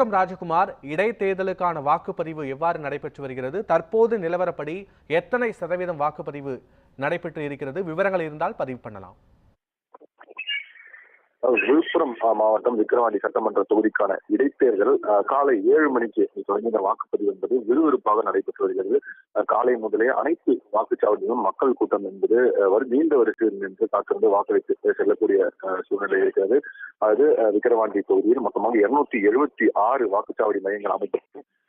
வணக்கம் ராஜகுமார். இடைத்தேர்தலுக்கான வாக்குப்பதிவு எவ்வாறு நடைபெற்று வருகிறது? தற்போது நிலவரப்படி எத்தனை சதவீதம் வாக்குப்பதிவு நடைபெற்று இருக்கிறது? விவரங்கள் இருந்தால் பதிவு பண்ணலாம். விழுப்புரம் மாவட்டம் விக்கிரவாண்டி சட்டமன்ற தொகுதிக்கான இடைத்தேர்தல் காலை ஏழு மணிக்கு தொடங்கிய வாக்குப்பதிவு என்பது விறுவிறுப்பாக நடைபெற்று வருகிறது. காலை முதலே அனைத்து வாக்குச்சாவடியிலும் மக்கள் கூட்டம் என்பது அஹ், நீண்ட வரிசையில் நின்று காத்திருந்து வாக்களித்து செல்லக்கூடிய சூழ்நிலை இருக்கிறது. அது விக்கிரவாண்டி தொகுதியில் மொத்தமாக இருநூத்தி எழுபத்தி ஆறு வாக்குச்சாவடி மையங்கள் அமைக்கப்பட்டு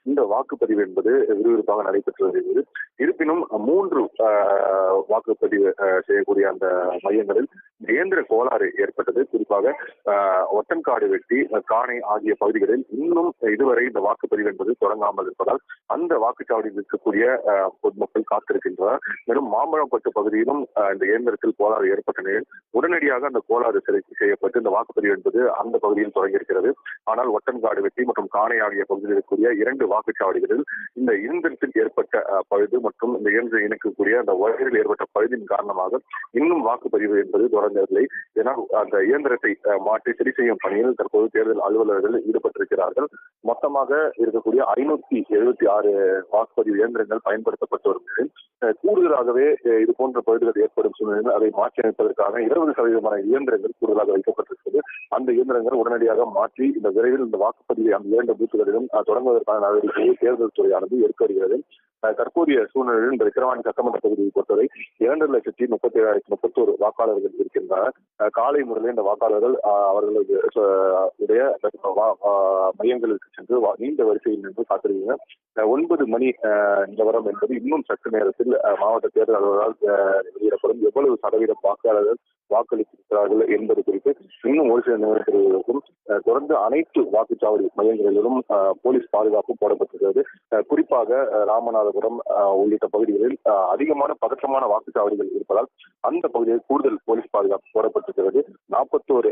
இந்த வாக்குப்பதிவு என்பது விறுவிறுப்பாக நடைபெற்று வருகிறது. இருப்பினும் மூன்று வாக்குப்பதிவு செய்யக்கூடிய அந்த மையங்களில் இயந்திர கோளாறு ஏற்பட்டது. குறிப்பாக ஒட்டன்காடு வெட்டி காணை ஆகிய பகுதிகளில் இன்னும் இதுவரை இந்த வாக்குப்பதிவு என்பது தொடங்காமல் இருப்பதால் அந்த வாக்குச்சாவடியில் இருக்கக்கூடிய பொதுமக்கள் காத்திருக்கின்றனர். மேலும் மாம்பழப்பட்டு பகுதியிலும் இந்த இயந்திரத்தில் கோளாறு ஏற்பட்ட நிலையில் உடனடியாக அந்த கோளாறு சரி செய்யப்பட்டு இந்த வாக்குப்பதிவு என்பது அந்த பகுதியில் தொடங்கியிருக்கிறது. ஆனால் ஒட்டன்காடு வெட்டி மற்றும் காணை ஆகிய பகுதியில் இருக்கக்கூடிய இரண்டு வாக்குச்சாவடிகளில் இந்த இயந்திரத்தில் ஏற்பட்ட பழுது மற்றும் இந்த இயந்திரம் இணைக்கக்கூடிய அந்த ஒயரில் ஏற்பட்ட பழுதின் காரணமாக இன்னும் வாக்குப்பதிவு என்பது தொடங்கவில்லை. ஏனால் அந்த இயந்திரத்தை மாற்றி சரி செய்யும் பணியில் தற்போது தேர்தல் அலுவலர்கள் ஈடுபட்டிருக்கிறார்கள். மொத்தமாக இருக்கக்கூடிய ஐநூத்தி எழுபத்தி ஆறு வாக்குப்பதிவு இயந்திரங்கள் பயன்படுத்தப்பட்டு வரும் கூடுதலாகவே இது போன்ற பழுதுகள் ஏற்படும் சூழ்நிலையில் அதை மாற்றி அமைப்பதற்கான இருபது சதவீதமான இயந்திரங்கள் கூடுதலாக வைக்கப்பட்டிருக்கிறது. அந்த இயந்திரங்கள் உடனடியாக மாற்றி இந்த விரைவில் இந்த வாக்குப்பதிவை அந்த இரண்டு பூத்துகளிலும் தொடங்குவதற்கான நடவடிக்கையை தேர்தல் துறையானது எடுத்து வருகிறது. தற்போதைய சூழ்நிலையில் இந்த விக்கிரவாணி சட்டமன்ற தொகுதியை பொறுத்தவரை இரண்டு லட்சத்தி முப்பத்தி ஏழாயிரத்தி முப்பத்தோரு வாக்காளர்கள் இருக்கின்றனர். காலை முதலே இந்த வாக்காளர்கள் அவர்களது உடைய மையங்களுக்கு சென்று வா- நீண்ட வரிசையில் நின்று காத்திருக்கிறாங்க ஒன்பது மணி நிலவரம் என்பது இன்னும் சற்று நேரத்தில் மாவட்ட தேர்தல் அலுவலரால் அஹ், வெளியிடப்படும். எவ்வளவு சதவீதம் வாக்காளர்கள் வாக்களித்திருக்கிறார்கள் என்பது குறித்து இன்னும் ஒரு சில நிமிடங்களுக்கும் தொடர்ந்து அனைத்து வாக்குச்சாவடி மையங்களிலும் போலீஸ் பாதுகாப்பு போடப்பட்டிருக்கிறது. குறிப்பாக ராமநாத ராமநாதபுரம் உள்ளிட்ட பகுதிகளில் அஹ், அதிகமான பதற்றமான வாக்குச்சாவடிகள் இருப்பதால் அந்த பகுதியில் கூடுதல் போலீஸ் பாதுகாப்பு போடப்பட்டிருக்கிறது. நாற்பத்தோரு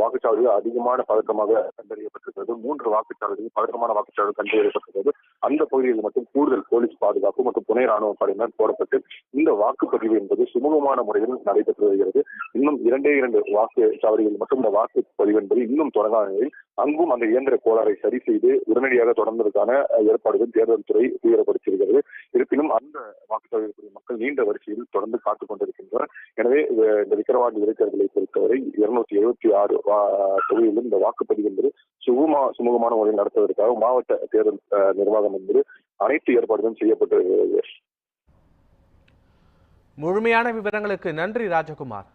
வாக்குச்சாவடிகள் அதிகமான பதற்றமாக கண்டறியப்பட்டிருக்கிறது. மூன்று வாக்குச்சாவடிகள் பதற்றமான வாக்குச்சாவடிகள் கண்டறியப்பட்டிருக்கிறது. அந்த பகுதியில் மட்டும் கூடுதல் போலீஸ் பாதுகாப்பு மற்றும் துணை ராணுவ படையினர் போடப்பட்டு இந்த வாக்குப்பதிவு என்பது சுமூகமான முறையில் நடைபெற்று வருகிறது. இன்னும் இரண்டே இரண்டு வாக்குச்சாவடிகள் மட்டும் இந்த வாக்குப்பதிவு என்பது இன்னும் தொடங்காத நிலையில் அங்கும் அந்த இயந்திர கோளாறை சரி செய்து உடனடியாக தொடர்ந்ததற்கான ஏற்பாடுகள் தேர்தல் துறை தீவிரப்படுத்தியிருக்கிறது இருப்பினும் அந்த வாக்குப்பதிவு மக்கள் நீண்ட வரிசையில் தொடர்ந்து காத்துக் கொண்டிருக்கின்றனர். எனவே இந்த விக்கிரவாண்டி இடைத்தேர்தலை பொறுத்தவரை இருநூத்தி எழுபத்தி ஆறு தொகுதியிலும் இந்த வாக்குப்பதிவு என்பது சுகமா சுமூகமான முறையில் நடத்துவதற்காக மாவட்ட தேர்தல் அஹ், நிர்வாகம் என்பது அனைத்து ஏற்பாடுகளும் செய்யப்பட்டு வருகிறது. முழுமையான விவரங்களுக்கு நன்றி ராஜகுமார்.